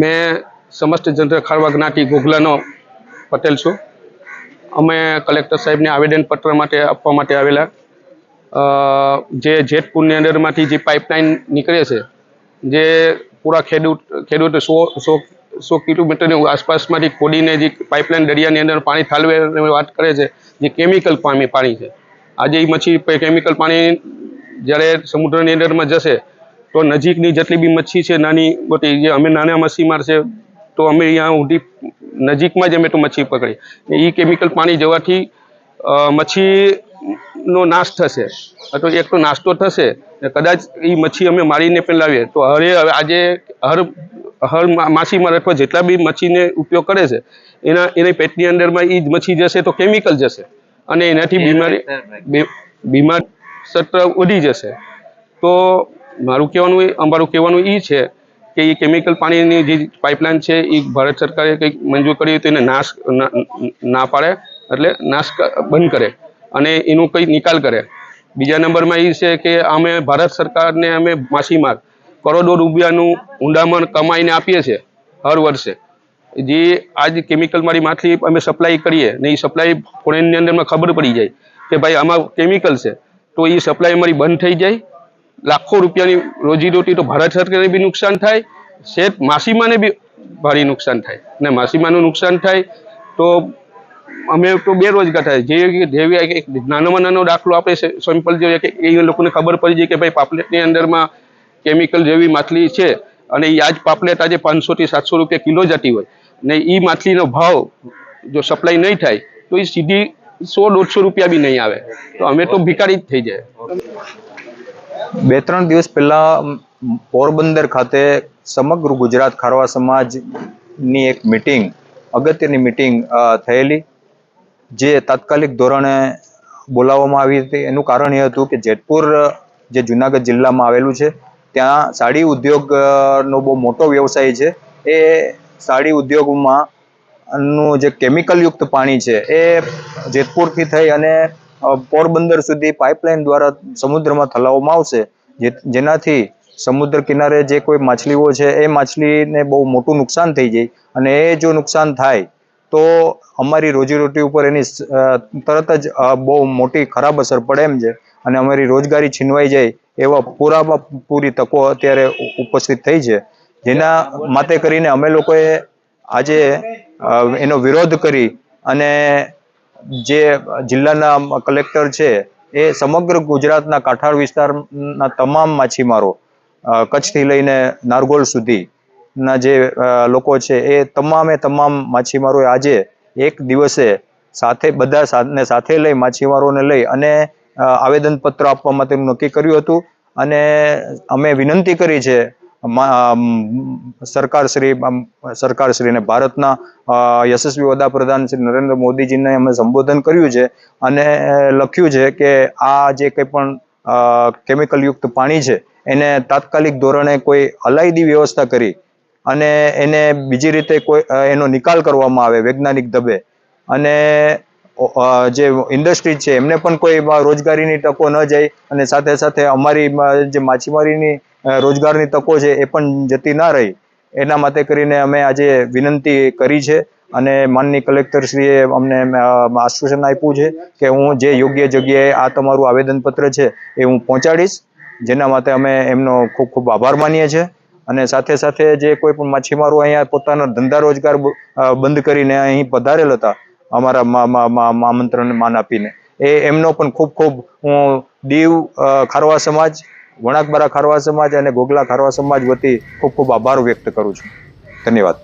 મેં સમસ્ત જનરલ ખારવા જ્ઞાતિ ગોગલાનો પટેલ છું. અમે કલેક્ટર સાહેબને આવેદનપત્ર માટે આપવા માટે આવેલા. જે જેતપુરની અંદરમાંથી જે પાઇપલાઇન નીકળે છે, જે પૂરા ખેડૂત, ખેડૂતો સો સો સો કિલોમીટરની આસપાસમાંથી ખોદીને જે પાઇપલાઇન દરિયાની અંદર પાણી ઠાલવે વાત કરે છે, જે કેમિકલ પાણી પાણી છે. આજે એ મચ્છી કેમિકલ પાણી જ્યારે સમુદ્રની અંદરમાં જશે તો નજીકની જેટલી બી મચ્છી છે નાની મોટી જે અમે નાના મચ્છીમાર છે તો અમે અહીંયા ઊંધી નજીકમાં જ અમે તો મચ્છી પકડી. એ કેમિકલ પાણી જવાથી મચ્છીનો નાશ થશે. અથવા એક તો નાસ્તો થશે ને કદાચ એ મચ્છી અમે મારીને પણ લાવીએ. તો હરે આજે હર હર માછીમાર અથવા જેટલા બી મચ્છીને ઉપયોગ કરે છે એના એની પેટની અંદરમાં એ જ મચ્છી જશે તો કેમિકલ જશે. અને એનાથી બીમારી બીમાર સત્ર વધી જશે. તો મારું કહેવાનું અમારું કહેવાનું એ છે કે એ કેમિકલ પાણીની જે પાઇપલાઇન છે એ ભારત સરકારે કંઈક મંજૂર કરી તો એને નાશ, ના- ના પાડે, એટલે નાશ બંધ કરે અને એનું કંઈ નિકાલ કરે. બીજા નંબરમાં એ છે કે અમે ભારત સરકારને અમે માછીમાર કરોડો રૂપિયાનું ઊંડામણ કમાઈને આપીએ છીએ હર વર્ષે. જે આજ કેમિકલ મારી માછલી અમે સપ્લાય કરીએ ને એ સપ્લાય ફોરેનની અંદરમાં ખબર પડી જાય કે ભાઈ આમાં કેમિકલ છે, તો એ સપ્લાય અમારી બંધ થઈ જાય લાખો રૂપિયાની રોજીરોટી તો ભારત સરકારને બી નુકસાન થાય શેઠ માસીમાને બી ભારે નુકસાન થાય. ને માસીમાનું નુકસાન થાય તો અમે તો બેરોજગાર થાય. જે જેવી નાનામાં નાનો દાખલો આપણે સિમ્પલ જોઈએ કે એ લોકોને ખબર પડી જાય કે ભાઈ પાપલેટની અંદરમાં કેમિકલ જેવી માછલી છે અને એ આજ પાપલેટ આજે પાંચસોથી સાતસો રૂપિયા કિલો જતી હોય. ને એ માછલીનો ભાવ જો સપ્લાય નહીં થાય, તો એ સીધી સો દોઢસો રૂપિયા બી નહીં આવે. તો અમે તો ભિકારી જ થઈ જાય. બે ત્રણ દિવસ પહેલા પોરબંદર ખાતે સમગ્ર ગુજરાત ખારવા સમાજની એક મિટિંગ, અગત્યની મિટિંગ થયેલી, જે તાત્કાલિક ધોરણે બોલાવવામાં આવી હતી. એનું કારણ એ હતું કે જેતપુર, જે જુનાગઢ જિલ્લામાં આવેલું છે, ત્યાં સાડી ઉદ્યોગનો બહુ મોટો વ્યવસાય છે. એ સાડી ઉદ્યોગમાં નું જે કેમિકલયુક્ત પાણી છે, એ જેતપુરથી થઈ અને પોરબંદર સુધી પાઇપલાઇન દ્વારા સમુદ્રમાં થલાવવામાં આવશે જેનાથી સમુદ્ર કિનારે જે કોઈ માછલીઓ છે, એ માછલીને બહુ મોટું નુકસાન થઈ જાય. અને એ જો નુકસાન થાય, તો અમારી રોજીરોટી ઉપર એની તરત જ બહુ મોટી ખરાબ અસર પડે એમ છે. અને અમારી રોજગારી છીનવાઈ જાય, એવા પૂરામાં પૂરી તકો અત્યારે ઉપસ્થિત થઈ છે. જેના માટે કરીને અમે લોકોએ આજે એનો વિરોધ કરી અને જે જિલ્લાના કલેક્ટર છે, એ સમગ્ર ગુજરાતના કાંઠાળ વિસ્તારના તમામ માછીમારો કચ્છથી લઈને નારગોલ સુધીના જે લોકો છે, એ તમામે તમામ માછીમારોએ આજે એક દિવસે સાથે, બધા ને સાથે લઈ માછીમારોને લઈ અને આવેદનપત્ર આપવા માટેનું નક્કી કર્યું હતું. અને અમે વિનંતી કરી છે સરકારશ્રી સરકારશ્રીને ભારતના યશસ્વી વડાપ્રધાન શ્રી નરેન્દ્ર મોદીજીને અમે સંબોધન કર્યું છે અને લખ્યું છે કે આ જે કંઈ પણ કેમિકલયુક્ત પાણી છે, એને તાત્કાલિક ધોરણે કોઈ અલાયદી વ્યવસ્થા કરી અને એને બીજી રીતે કોઈ એનો નિકાલ કરવામાં આવે વૈજ્ઞાનિક ધબે અને જે ઇન્ડસ્ટ્રી છે, એમને પણ કોઈ રોજગારીની તકો ન જાય અને સાથે સાથે અમારી જે માછીમારીની રોજગારની તકો છે, એ પણ જતી ના રહી. એના માટે કરીને અમે આજે વિનંતી કરી છે અને માનની કલેક્ટરશ્રીએ અમને આશ્વાસન આપ્યું છે કે હું જે યોગ્ય જગ્યાએ આ તમારું આવેદનપત્ર છે, એ હું પહોંચાડીશ. જેના માટે અમે એમનો ખૂબ ખૂબ આભાર માનીએ છીએ. અને સાથે સાથે જે કોઈ પણ માછીમારો અહીંયા પોતાનો ધંધા રોજગાર બંધ કરીને અહીં પધારેલ હતા અમારા આમંત્રણને માન આપીને. એ એમનો પણ ખૂબ ખૂબ હું દીવ અ, ખારવા સમાજ વણાકબારા ખારવા સમાજ અને ગોગલા ખારવા સમાજ વતી ખૂબ ખૂબ આભાર વ્યક્ત કરું છું. ધન્યવાદ.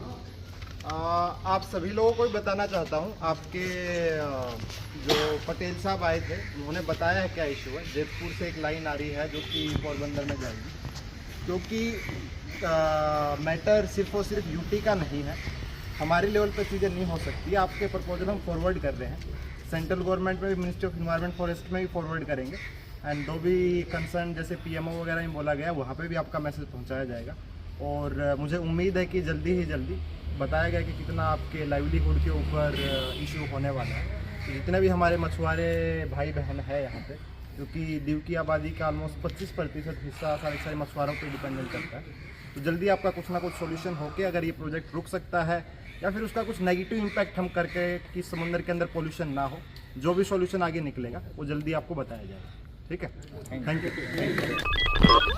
आ, आप सभी लोगों को भी बताना चाहता हूँ, आपके जो पटेल साहब आए थे, उन्होंने बताया है क्या इशू है? जयपुर से एक लाइन आ रही है जो कि पोरबंदर में जाएगी क्योंकि मैटर सिर्फ़ और सिर्फ़ यूटी का नहीं है। हमारे लेवल पर चीज़ें नहीं हो सकती। आपके प्रपोजल हम फॉरवर्ड कर रहे हैं। सेंट्रल गवर्नमेंट में भी मिनिस्ट्री ऑफ़ इन्वायरमेंट फॉरेस्ट में भी फॉरवर्ड करेंगे। एंड जो भी कंसर्न जैसे पीएमओ वगैरह में बोला गया वहाँ पे भी आपका मैसेज पहुँचाया जाएगा। और मुझे उम्मीद है कि जल्दी ही जल्दी बताया गया कि कितना आपके लाइवलीहुड के ऊपर इशू होने वाला है। तो जितने भी हमारे मछुआरे भाई बहन है यहाँ पे, क्योंकि दीव की आबादी का ऑलमोस्ट 25 प्रतिशत हिस्सा सारे सारे मछुआरों पे डिपेंडेंट करता है। तो जल्दी आपका कुछ ना कुछ सॉल्यूशन होके अगर ये प्रोजेक्ट रुक सकता है, या फिर उसका कुछ नेगेटिव इम्पैक्ट हम करके कि समुद्र के अंदर पोल्यूशन ना हो, जो भी सॉल्यूशन आगे निकलेगा, वो जल्दी आपको बताया जाएगा। ठीक है? Thank you